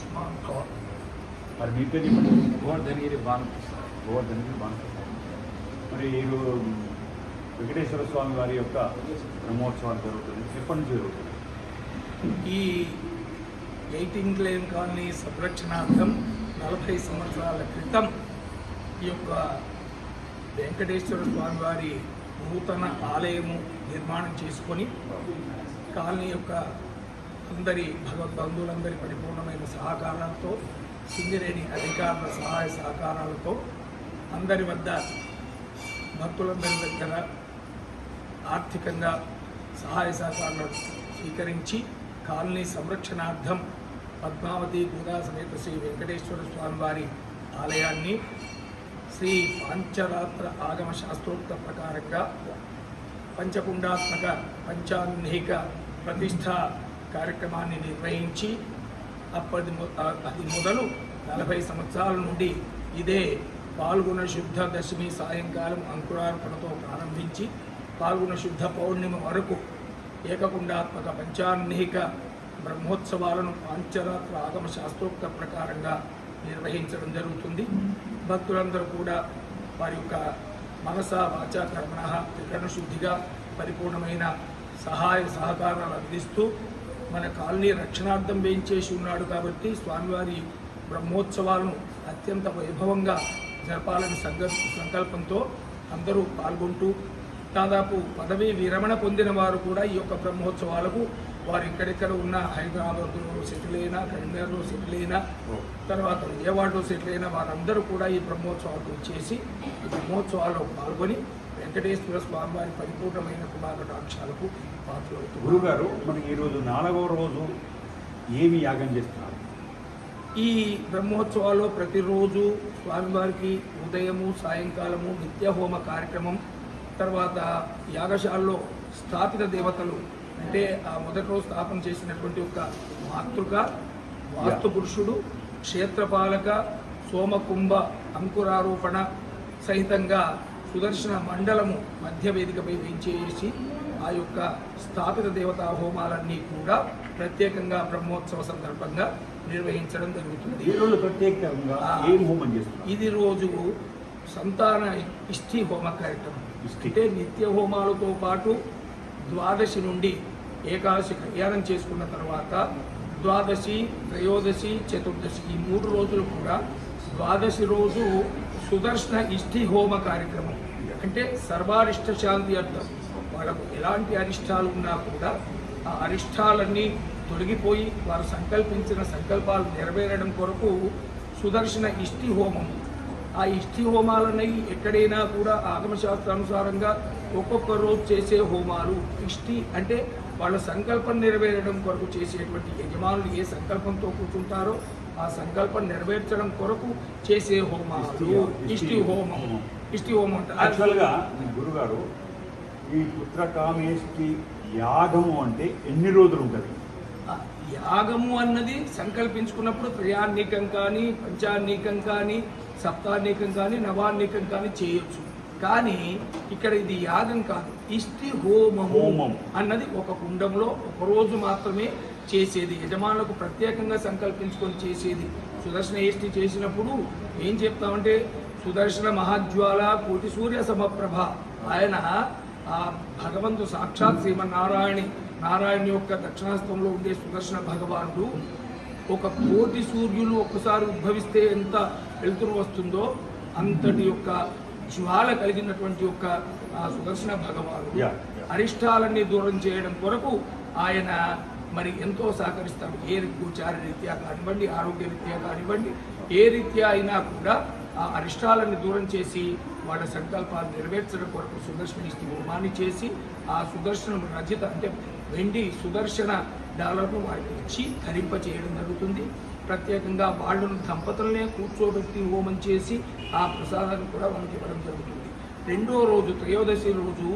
ఆయుష్మాన్ భవ మరి మీ పేరు చెప్పండి గోవర్ధనగిరి భానుప్రసాద్ గోవర్ధన్కి బాగుంటుంది మరి ఈరోజు వెంకటేశ్వర స్వామి వారి యొక్క బ్రహ్మోత్సవాలు జరుగుతుంది ఎప్పటి నుంచి జరుగుతుంది ఈ ఎయిటింగ్ లేన్ కాలనీ సంరక్షణార్థం నలభై సంవత్సరాల క్రితం ఈ యొక్క వెంకటేశ్వర స్వామి వారి నూతన ఆలయము నిర్మాణం చేసుకొని కాలనీ యొక్క అందరి భగవద్బంధువులందరి పరిపూర్ణమైన సహకారాలతో సింగరేణి అధికారుల సహాయ సహకారాలతో అందరి వద్ద భక్తులందరి దగ్గర ఆర్థికంగా సహాయ సహకారాలు స్వీకరించి కాలనీ సంరక్షణార్థం పద్మావతి గోదా సమేత శ్రీ వెంకటేశ్వర స్వామి వారి ఆలయాన్ని శ్రీ పాంచరాత్ర ఆగమ శాస్త్రోక్త ప్రకారంగా పంచకుండాత్మక పంచాన్నిక ప్రతిష్ట కార్యక్రమాన్ని నిర్వహించి అప్పటి అది మొదలు నలభై సంవత్సరాల నుండి ఇదే పాల్గొన శుద్ధ దశమి సాయంకాలం అంకురార్పణతో ప్రారంభించి పాల్గొన శుద్ధ పౌర్ణిమ వరకు ఏకకుండాత్మక పంచాన్నిహిక బ్రహ్మోత్సవాలను పాంచరాత్ర ఆగమ శాస్త్రోక్త ప్రకారంగా నిర్వహించడం జరుగుతుంది. భక్తులందరూ కూడా వారి యొక్క మనస వాచ కర్మణ త్రికరణ శుద్ధిగా పరిపూర్ణమైన సహాయ సహకారాలు అందిస్తూ మన కాలనీ రక్షణార్థం వేయించేసి ఉన్నాడు కాబట్టి స్వామివారి బ్రహ్మోత్సవాలను అత్యంత వైభవంగా జరపాలని సంగ సంకల్పంతో అందరూ పాల్గొంటూ దాదాపు పదవీ విరమణ పొందిన వారు కూడా ఈ యొక్క బ్రహ్మోత్సవాలకు వారు ఎక్కడెక్కడ ఉన్న హైదరాబాద్లో సెటిల్ అయినా కరీంనగర్లో సెటిల్ అయినా తర్వాత విజయవాడలో సెటిల్ అయినా వారందరూ కూడా ఈ బ్రహ్మోత్సవాలకు వచ్చేసి ఈ బ్రహ్మోత్సవాల్లో పాల్గొని వెంకటేశ్వర స్వామి వారి పరిపూర్ణమైన కుమారటాక్షాలకు పాత్రలవుతున్నారు గురుగారు మనకి ఈరోజు నాలుగవ రోజు ఏమి యాగం చేస్తున్నారు? ఈ బ్రహ్మోత్సవాల్లో ప్రతిరోజు స్వామివారికి ఉదయము సాయంకాలము నిత్య హోమ కార్యక్రమం తర్వాత యాగశాలలో స్థాపిత దేవతలు అంటే ఆ మొదటి రోజు స్థాపన చేసినటువంటి ఒక మాతృక వాస్తు పురుషుడు క్షేత్రపాలక సోమకుంభ అంకురారోపణ సహితంగా సుదర్శన మండలము మధ్య వేదికపై వేయించేసి ఆ యొక్క స్థాపిత దేవతా హోమాలన్నీ కూడా ప్రత్యేకంగా బ్రహ్మోత్సవ సందర్భంగా నిర్వహించడం జరుగుతుంది. ఈ రోజు ప్రత్యేకంగా ఏం హోమం చేస్తున్నారు ఇది రోజు సంతాన ఇష్టి హోమ కార్యక్రమం. అంటే నిత్య హోమాలతో పాటు ద్వాదశి నుండి ఏకాదశి కళ్యాణం చేసుకున్న తర్వాత ద్వాదశి త్రయోదశి చతుర్దశి ఈ మూడు రోజులు కూడా ద్వాదశి రోజు సుదర్శన ఇష్టి హోమ కార్యక్రమం. అంటే సర్వారిష్ట శాంతి అర్థం వాళ్ళకు ఎలాంటి అరిష్టాలు ఉన్నా కూడా ఆ అరిష్టాలన్నీ తొలగిపోయి వారు సంకల్పించిన సంకల్పాలు నెరవేరడం కొరకు సుదర్శన ఇష్టి హోమం ఆ ఇష్టి హోమాలని ఎక్కడైనా కూడా ఆగమశాస్త్రానుసారంగా ఒక్కొక్క రోజు చేసే హోమాలు ఇష్టి అంటే వాళ్ళ సంకల్పం నెరవేరడం కొరకు చేసేటువంటి యజమానులు ఏ సంకల్పంతో కూర్చుంటారో ఆ సంకల్పం నెరవేర్చడం కొరకు చేసే హోమాలు ఇష్టి- హోమం. ఇష్టి హోమం అంటే యాక్చువల్గా గురుగారు ఈ పుత్రకామేష్టి యాగము అంటే ఎన్ని రోజులు ఉంటుంది యాగము అన్నది సంకల్పించుకున్నప్పుడు త్రయాన్నికం కానీ పంచాన్నికం కానీ సప్తాన్నికం కానీ నవాన్నికం కానీ చేయొచ్చు. కానీ ఇక్కడ ఇది యాగం కాదు. ఇష్టి హోమము హోమం. అన్నది ఒక కుండంలో ఒక రోజు మాత్రమే చేసేది. యజమానులకు ప్రత్యేకంగా సంకల్పించుకొని చేసేది. సుదర్శన ఇష్టి చేసినప్పుడు ఏం చెప్తామంటే సుదర్శన మహాజ్వాల కోటి సూర్య సమప్రభ ఆయన ఆ భగవంతు సాక్షాత్ శ్రీమన్నారాయణి నారాయణ యొక్క దక్షిణాస్తంలో ఉండే సుదర్శన భగవానుడు ఒక కోటి సూర్యులు ఒక్కసారి ఉద్భవిస్తే ఎంత వెలుతురు వస్తుందో అంతటి యొక్క జ్వాల కలిగినటువంటి యొక్క ఆ సుదర్శన భగవానుడు. అరిష్టాలన్నీ దూరం చేయడం కొరకు ఆయన మరి ఎంతో సహకరిస్తాడు ఏ గోచార రీత్యా కానివ్వండి ఆరోగ్య రీత్యా కానివ్వండి ఏ రీత్యా అయినా కూడా ఆ అరిష్టాలని దూరం చేసి వాళ్ళ సంకల్పాలు నెరవేర్చడం కొరకు సుదర్శన ఇష్టి హోమాన్ని చేసి ఆ సుదర్శనం రచిత అంటే వెండి సుదర్శన డాలర్ను వారికి ఇచ్చి ధరింప చేయడం జరుగుతుంది. ప్రత్యేకంగా వాళ్ళను దంపతులనే కూర్చోబెట్టి హోమం చేసి ఆ ప్రసాదాన్ని కూడా వాళ్ళకి ఇవ్వడం జరుగుతుంది. రెండో రోజు త్రయోదశి రోజు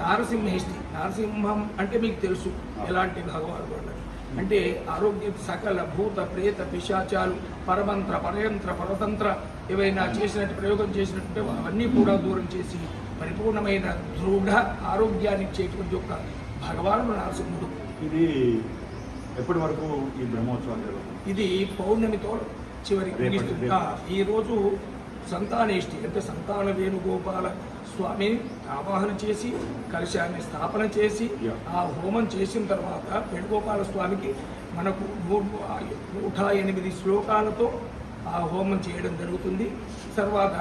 నారసింహేష్టి నారసింహం అంటే మీకు తెలుసు ఎలాంటి భగవానుడు అన్నది అంటే ఆరోగ్య సకల భూత ప్రేత పిశాచాలు పరమంత్ర పరయంత్ర పరతంత్ర ఏవైనా చేసినట్టు ప్రయోగం చేసినట్టు అవన్నీ కూడా దూరం చేసి పరిపూర్ణమైన దృఢ ఆరోగ్యాన్ని ఇచ్చేటువంటి ఒక భగవానుడు నరసింహుడు. ఇది ఎప్పటి వరకు ఈ బ్రహ్మోత్సవాలు జరుగుతుంది ఇది పౌర్ణమితో చివరి ఈ రోజు సంతానేష్టి అంటే సంతాన వేణుగోపాల స్వామిని ఆవాహన చేసి కలశాన్ని స్థాపన చేసి. ఆ హోమం చేసిన తర్వాత వేణుగోపాల స్వామికి మనకు నూట ఎనిమిది శ్లోకాలతో ఆ హోమం చేయడం జరుగుతుంది తర్వాత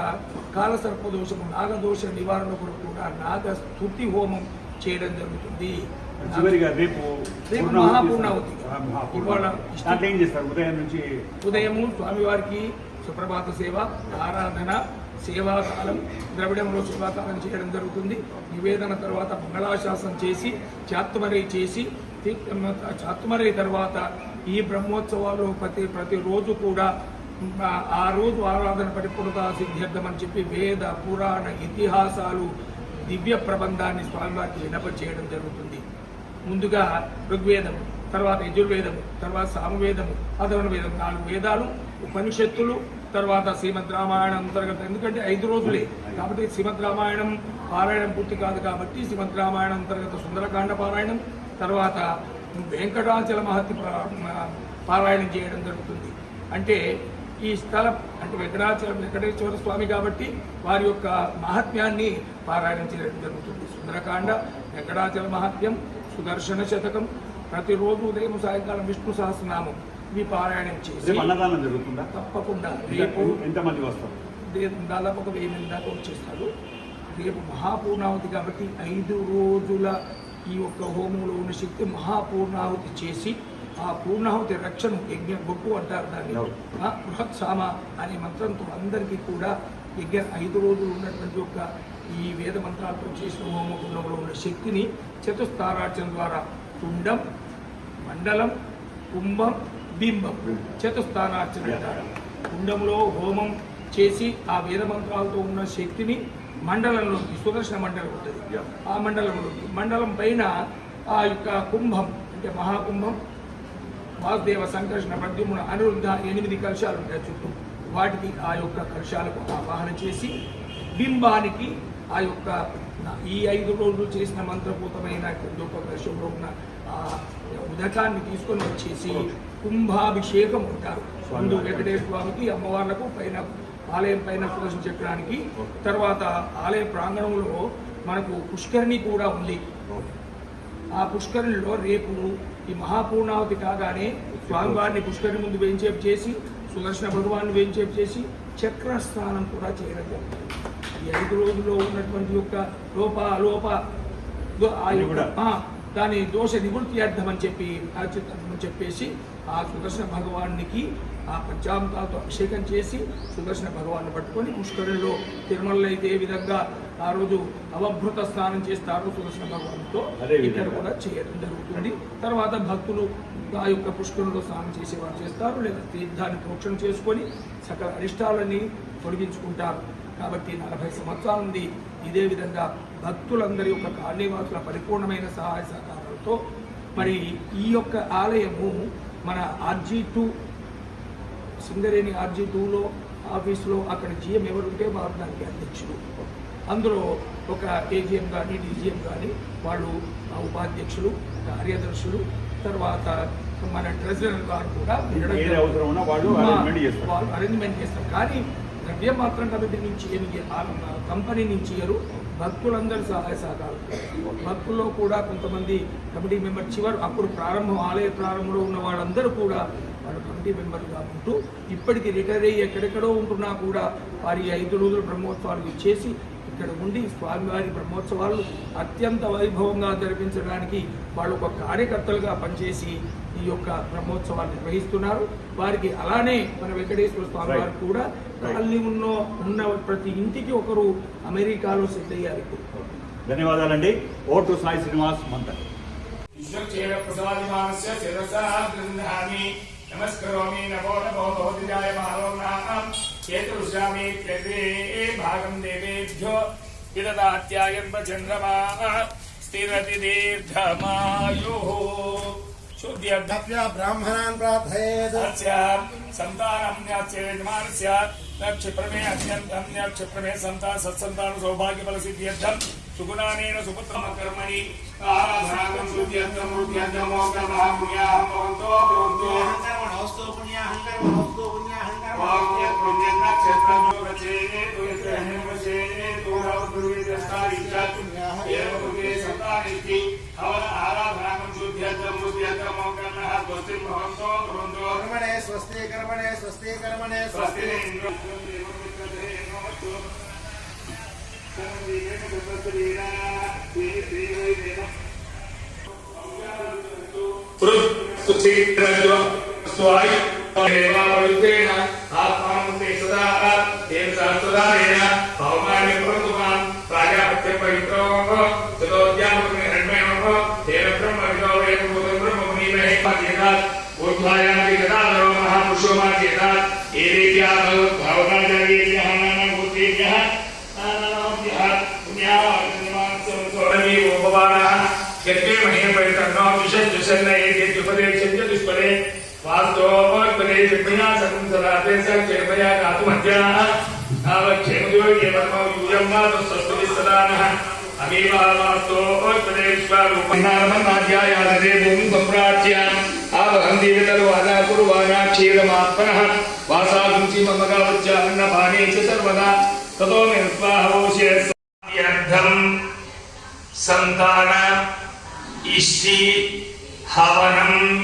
కాలసర్పదోషము నాగదోష నివారణ కొరకు కూడా నాగ స్తుతి హోమం చేయడం జరుగుతుంది చివరిగా రేపు రేపు పూర్ణాహుతి మహాపూర్ణాహుతి. ఆ, మహాపూర్ణాహుతి. ఇవాళ దాంట్లో ఏం చేస్తారు ఉదయం నుంచి ఉదయము స్వామివారికి సుప్రభాత సేవ ఆరాధన సేవాకాలం ద్రవిడంలో సేవాకాలం చేయడం జరుగుతుంది నివేదన తర్వాత మంగళాశాసనం చేసి చాత్మరై చేసి చాత్మరై తర్వాత ఈ బ్రహ్మోత్సవాలు ప్రతి ప్రతిరోజు కూడా ఆ, రోజు ఆరాధన పరిపూర్ణత సిద్ధ్యర్థం అని చెప్పి వేద పురాణ ఇతిహాసాలు దివ్య ప్రబంధాన్ని స్వామివారికి వినప చేయడం జరుగుతుంది. ముందుగా ఋగ్వేదము తర్వాత యజుర్వేదము తర్వాత సామవేదము అధర్వణ వేదం నాలుగు వేదాలు ఉపనిషత్తులు తర్వాత శ్రీమద్ రామాయణం అంతర్గత. ఎందుకంటే ఐదు రోజులే. కాబట్టి శ్రీమద్ రామాయణం పారాయణం పూర్తి కాదు కాబట్టి శ్రీమద్ రామాయణం అంతర్గత సుందరకాండ పారాయణం తర్వాత వెంకటాచల మహత్య పారాయణం చేయడం జరుగుతుంది. అంటే ఈ స్థలం అంటే వెంకటాచల వెంకటేశ్వర స్వామి కాబట్టి వారి యొక్క మహాత్మ్యాన్ని పారాయణం చేయడం జరుగుతుంది. సుందరకాండ వెంకటాచల మహాత్మ్యం సుదర్శన శతకం ప్రతిరోజు ఉదయం సాయంకాలం విష్ణు సహస్రనామం ఇవి పారాయణం చేసి అన్నదానం జరుగుతుందా? తప్పకుండా. రేపు ఎంతమంది వస్తారు? దాదాపు ఒక వెయ్యి మంది దాకా వచ్చేస్తారు. రేపు మహాపూర్ణాహుతి కాబట్టి ఐదు రోజుల ఈ యొక్క హోమంలో ఉన్న శక్తి మహాపూర్ణాహుతి చేసి ఆ పూర్ణాహుతి రక్షణ యజ్ఞ గొప్పు అంటారు దాన్ని. బృహత్సామ అనే మంత్రంతో అందరికీ కూడా యజ్ఞ ఐదు రోజులు ఉన్నటువంటి యొక్క ఈ వేద మంత్రాలతో చేసిన హోమకుండంలో ఉన్న శక్తిని చతుస్తారార్చన ద్వారా తుండం మండలం కుంభం బింబం చతుస్థానార్చన అంటారు. కుండంలో హోమం చేసి ఆ వేద మంత్రాలతో ఉన్న శక్తిని మండలంలోకి సుదర్శన మండలం ఉంటుంది. ఆ మండలంలోకి మండలం పైన ఆ యొక్క కుంభం అంటే మహాకుంభం వాసుదేవ సంకర్షణ ప్రద్యుమ్న అనిరుద్ధ ఎనిమిది కలశాలు ఉంటాయి చుట్టూ. వాటికి ఆ యొక్క కలశాలకు ఆవాహన చేసి బింబానికి ఆ యొక్క ఈ ఐదు రోజులు చేసిన మంత్రపూతమైన యొక్క కలశంలో ఉన్న ఉదకాన్ని తీసుకొని వచ్చేసి కుంభాభిషేకం ఉంటారు. ముందు వెంకటేశ్వర స్వామికి అమ్మవార్లకు పైన ఆలయం పైన సుదర్శన చక్రానికి తర్వాత ఆలయ ప్రాంగణంలో మనకు పుష్కరిణి కూడా ఉంది. ఆ పుష్కరిణిలో రేపు ఈ మహాపూర్ణావతి కాగానే స్వామివారిని పుష్కరిణి ముందు వేంచేపు చేసి సుదర్శన భగవాన్ని వేంచేపు చేసి చక్ర స్నానం కూడా చేయడం ఈ ఐదు రోజుల్లో ఉన్నటువంటి యొక్క లోప లోప దో- ఆ అది యొక్క కూడా. ఆ, దాని దోష నివృత్తి అర్థం అని చెప్పి అని చెప్పేసి ఆ సుదర్శన భగవానికి ఆ పంచామృతాలతో అభిషేకం చేసి సుదర్శన భగవాన్ని పట్టుకొని పుష్కరిణిలో తిరుమలలో అయితే ఏ విధంగా ఆ రోజు అవభృత స్నానం చేస్తారో సుదర్శన భగవాన్తో విధంగా. ఇక్కడ కూడా చేయడం జరుగుతుంది. తర్వాత భక్తులు ఆ యొక్క పుష్కరంలో స్నానం చేసేవారు చేస్తారు లేదా తీర్థాన్ని ప్రోక్షణ చేసుకొని సకల అరిష్టాలని తొలగించుకుంటారు. కాబట్టి నలభై సంవత్సరాల నుండి ఇదే విధంగా భక్తులందరి యొక్క కాలనీవాసుల పరిపూర్ణమైన సహాయ సహకారాలతో మరి ఈ యొక్క ఆలయము మన ఆర్జీ టూ సింగరేణి ఆర్జీ టూలో ఆఫీసులో అక్కడ జిఎం ఎవరుంటే వారు దానికి అధ్యక్షులు అందులో ఒక ఏజిఎం కానీ డీజీఎం కానీ వాళ్ళు ఆ ఉపాధ్యక్షులు కార్యదర్శులు తర్వాత మన ట్రెజరర్ గారు కూడా వాళ్ళు అరేంజ్మెంట్ చేస్తారు. కానీ ద్రవ్యం మాత్రం కమిటీ నుంచి ఏమి ఆ కంపెనీ నుంచి ఇయ్యరు. భక్తులందరి సహాయ సహకారం భక్తుల్లో కూడా కొంతమంది కమిటీ మెంబర్ చివరు అప్పుడు ప్రారంభం ఆలయ ప్రారంభంలో ఉన్న వాళ్ళందరూ కూడా వాళ్ళు కమిటీ మెంబర్గా ఉంటూ ఇప్పటికి రిటైర్ అయ్యి ఎక్కడెక్కడో ఉంటున్నా కూడా వారి ఐదు రోజుల బ్రహ్మోత్సవాలు చేసి ఇక్కడ ఉండి స్వామివారి బ్రహ్మోత్సవాలు అత్యంత వైభవంగా జరిపించడానికి వాళ్ళు ఒక కార్యకర్తలుగా పనిచేసి ఈ యొక్క బ్రహ్మోత్సవాలు నిర్వహిస్తున్నారు. వారికి అలానే మన వెంకటేశ్వర స్వామి వారు. కూడా కాలనీ ఉన్న ఉన్న ప్రతి ఇంటికి ఒకరు అమెరికాలో సెటిల్ అయ్యారు ధన్యవాదాలండి. ఓటు సాయి శ్రీనివాస్ గృహామి నమస్కరోమి నమో నమో. चेतुर्षामि कृते भागं देवेभ्यो विददात्यायन्वचन्द्रमाः स्थिरति दीर्घमायुः ब्राह्मणान् प्रार्थयेत्। तस्य न क्षिप्रमे अत्यन्तं न सन्ता सत्सन्तान सौभाग्यफलसिद्ध्यर्थं सुगुणानेन सुपुत्रमकर्मणि। आराधनां शुद्ध्यर्थं रुद्ध्यर्थं मोक्षमाहुयाः भवन्तो प्रवृत्तो वास्तव पुण्य अहंकार वास्तव पुण्य अहंकार वास्तव पुण्य का क्षेत्र जो बचे तो ये हैं बचे तो राव दुर्गे दस्ता इच्छा पुण्य ये पुण्य सत्ता नीति और आराधना कम शुद्ध जम बुद्ध जम करना हर दोस्ती महंतो रुंदो कर्मणे स्वस्ति कर्मणे स्वस्ति कर्मणे स्वस्ति इंद्र Terus, kucing, dan स्वायुर्देवावरुद्धेन आत्मानन्ते सदा तेन शाश्वदानेन भवमाने परन्तु माम् प्राजापत्यं पवित्रो चतोद्यामकरणमेण तेन ब्रह्मविदो वयं ब्रह्ममुनिमहे चेतात् ऊर्ध्वायामपि गदाधरो महापुरुषो मा चेतात् एतेभ्यः भवताचार्येभ्यः नानां गोत्रेभ्यः नानाभ्यः पुण्याः उपमानः निर्भया शकुंसदातेभ्य निर्भया घातुमध्याः नावक्षेमयोगे वर्मौ यूयं वा तस्सस्तुति सदानः। अमीवावास्तो ओष्टदेश्वरूपनामनाद्यायादरे भूमि सम्प्राच्याम् आवहन्ति वितर्वादा कुर्वाणा क्षीरमात्मनः वासागुंसि ममगावच्चान्नपाने च सर्वदा। ततो निर्वाहवोषे यद्धम् सन्तान इष्टि हवनम्।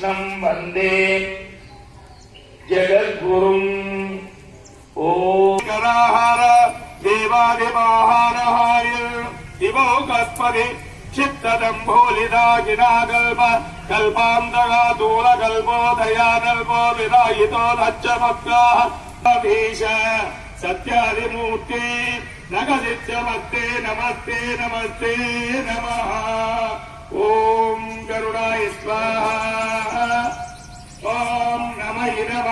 స్వాహోషే అర్థం సంతాన ఇష్టి హవనం కృష్ణం వందే జగద్గురుం. ఓంకరాహార దేవాదివాహారహార్య దివో కస్పది చిత్తదంభోలిదాగినాగల్ప. కల్పాంతగా దూరకల్పోదయానల్పో విరాయితో నచ్చమగ్గాభీష సత్యాదిమూర్తి నగదిత్యమస్తే నమస్తే నమస్తే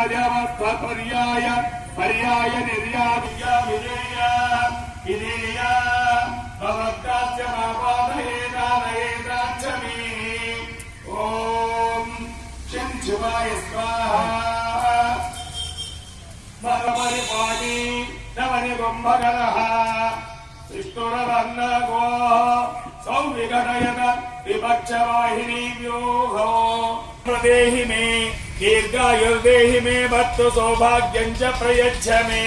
पर्याय पर्याय निर्यादिया विजया विधेया भवक्तास्य मापादयेदानयेदाच्च मे ॐ शं शिवाय स्वाहा भगवरिपाणि नवनि कुम्भकरः प्रदेहि मे దీర్ఘాయుర్దేహి మే భక్తు సౌభాగ్యం చ ప్రయచ్చ మే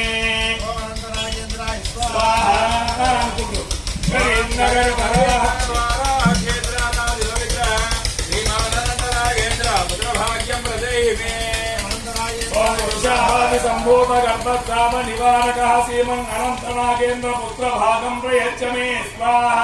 సంభూత గర్భస్రావ నివారక శ్రీమన్ అనంత నాగేంద్ర పుత్ర భాగం ప్రయచ్చ మే స్వాహ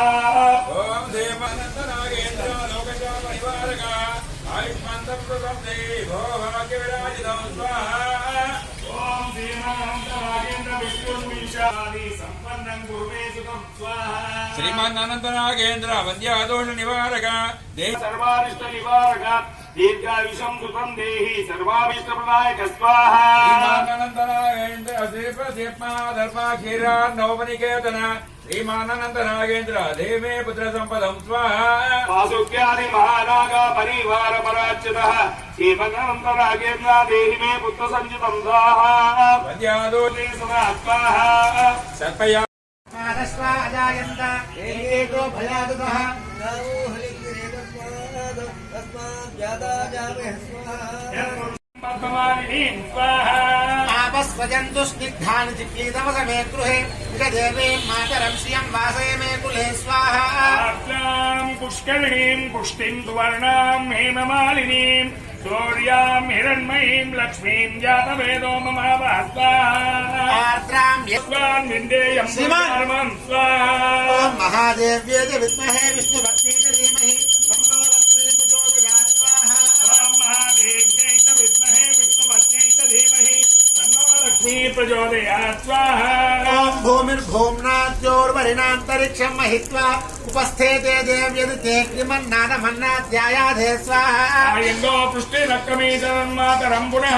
శ్రీమనంత నాగేంద్ర వంద్యాదోష నివారక సర్వారిష్ట నివారక దీర్ఘాయుషం సుఖం దేహి సర్వాభీష్ట ప్రదాయక స్వాహ శ్రీమానందనాగేంద్ర శ్రీప దీప్మా ధర్మాఖీరా నవమనికేతన శ్రీమానందనాగేంద్ర దేవే పుత్ర సంపదం స్వాహ. వాసుక్యాది మహానాగ పరివార పరాచ్యుత శ్రీమనంతరాగేంద్ర దేహి మే పుత్ర సంచితం స్వాహ వంద్యాదోష స్వాహ సర్పయా హరిగ్రేతస్మాద్ తస్మాద్ स्वजन्तु स्निग्धानि चिक्लीतमस मे गृहे गृहदेवे मातरं श्रियं वासय मे कुले स्वाहाम् पुष्करिणीम् पुष्टिम् सुवर्णाम् हेममालिनीम् शौर्याम् हिरण्मयीम् लक्ष्मीम् जातवेदो ममावास्वाहाम् स्वाहा महादेव्ये च विद्महे विष्णुभक्ति। భూమిర్భూమ్నాద్యోర్వరిణాంతరిక్షం మహిత్వా ఉపస్థేతే దేవ్యది దేవ్యదితే కిమన్నాదమన్నాధ్యాయాధే స్వాహ ఆయంగో పృష్టి మాతరం పునః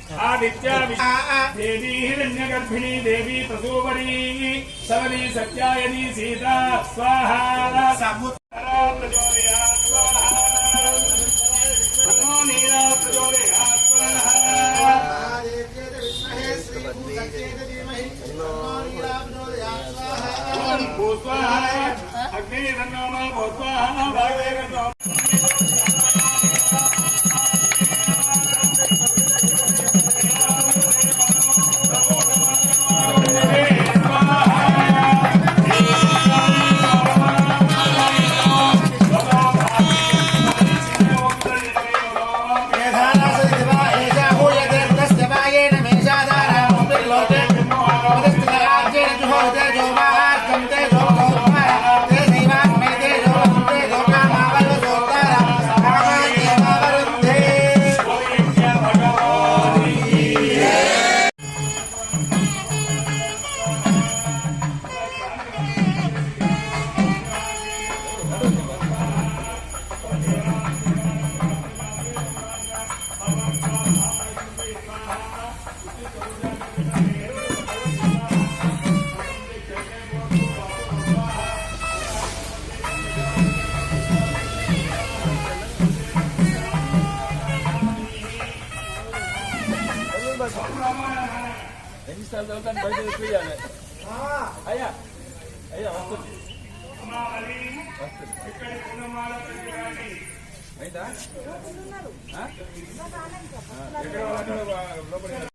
పృథివీమనుదత్తతే ఆదిత్య దేవీ హిరణ్యగర్భిణీ దేవీ ప్రసూవరీ సవరీ సత్యాయని సీతా స్వాహ సముద్ర ప్రచోదయాత్ చదువుతాను బయట చూపించాలి అయ్యా అయ్యా వస్తుంది. అయిందా? ఎక్కడ లోపల